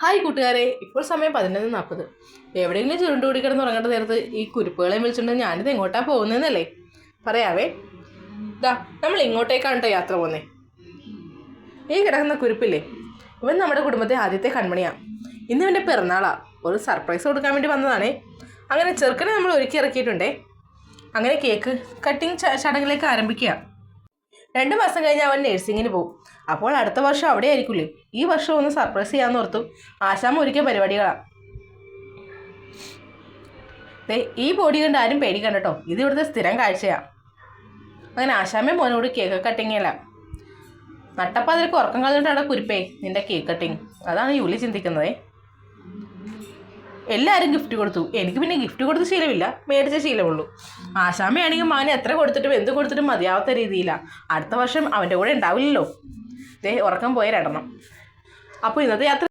Hi കൂട്ടുകാരെ ഇപ്പോൾ സമയം പതിനൊന്ന് നാൽപ്പത്. എവിടെയെങ്കിലും ചുരുണ്ടുകൂടി കിടന്ന് ഉറങ്ങേണ്ട നേരത്ത് ഈ കുരുപ്പുകളെ വിളിച്ചുകൊണ്ട് ഞാനിത് എങ്ങോട്ടാണ് പോകുന്നതെന്നല്ലേ പറയാവേ. ദാ നമ്മൾ ഇങ്ങോട്ടേക്കാണ് കേട്ടോ യാത്ര പോകുന്നത് ഈ കിടക്കുന്ന കുരുപ്പില്ലേ? ഇവൻ നമ്മുടെ കുടുംബത്തെ ആദ്യത്തെ കൺമണിയാണ് ഇന്ന് ഇവന്റെ പിറന്നാളാണ് ഒരു സർപ്രൈസ് കൊടുക്കാൻ വേണ്ടി വന്നതാണേ. അങ്ങനെ ചെറുക്കനെ നമ്മൾ ഒരുക്കി ഇറക്കിയിട്ടുണ്ടേ. അങ്ങനെ കേക്ക് കട്ടിങ് ചടങ്ങിലേക്ക് ആരംഭിക്കുക. രണ്ട് മാസം കഴിഞ്ഞ് അവൻ നഴ്സിങ്ങിന് പോകും. അപ്പോൾ അടുത്ത വർഷം അവിടെ ആയിരിക്കില്ലേ ഈ വർഷം ഒന്ന് സർപ്രൈസ് ചെയ്യാന്ന് ഓർത്തു. ആശാമ ഒരുക്കിയ പരിപാടികളാണ് ഈ ബോഡി കണ്ട് ആരും പേടിക്കണ്ട കേട്ടോ. ഇത് ഇവിടുത്തെ സ്ഥിരം കാഴ്ചയാണ് അങ്ങനെ ആശാമേ മോനോട് കേക്ക് കട്ടിങ്ങല്ല നട്ടപ്പാതിരക്ക് ഉറക്കം കളഞ്ഞിട്ടാണ് കുരുപ്പേ നിന്റെ കേക്ക് കട്ടിങ് അതാണ് യൂലി ചിന്തിക്കുന്നതേ. എല്ലാവരും ഗിഫ്റ്റ് കൊടുത്തു. എനിക്ക് പിന്നെ ഗിഫ്റ്റ് കൊടുത്ത ശീലമില്ല. മേടിച്ച ശീലമുള്ളൂ. ആശാമയാണെങ്കിൽ മാന് എത്ര കൊടുത്തിട്ടും എന്ത് കൊടുത്തിട്ടും മതിയാവാത്ത രീതിയിലാണ് അടുത്ത വർഷം അവന്റെ കൂടെ ഉണ്ടാവില്ലല്ലോ. ദേ ഉറക്കം പോയ രണ്ടെണ്ണം. അപ്പോൾ ഇന്നത്തെ യാത്ര